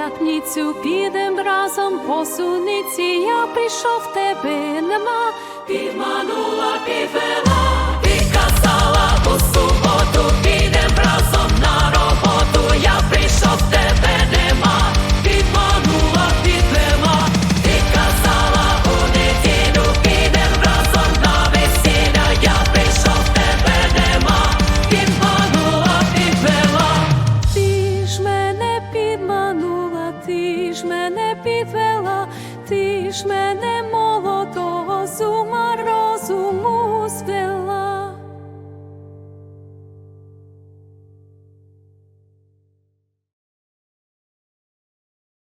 п'ятницю підем разом по суниці, я прийшов тебе нема, підманула, підвела. ж мене підвела, ти ж мене.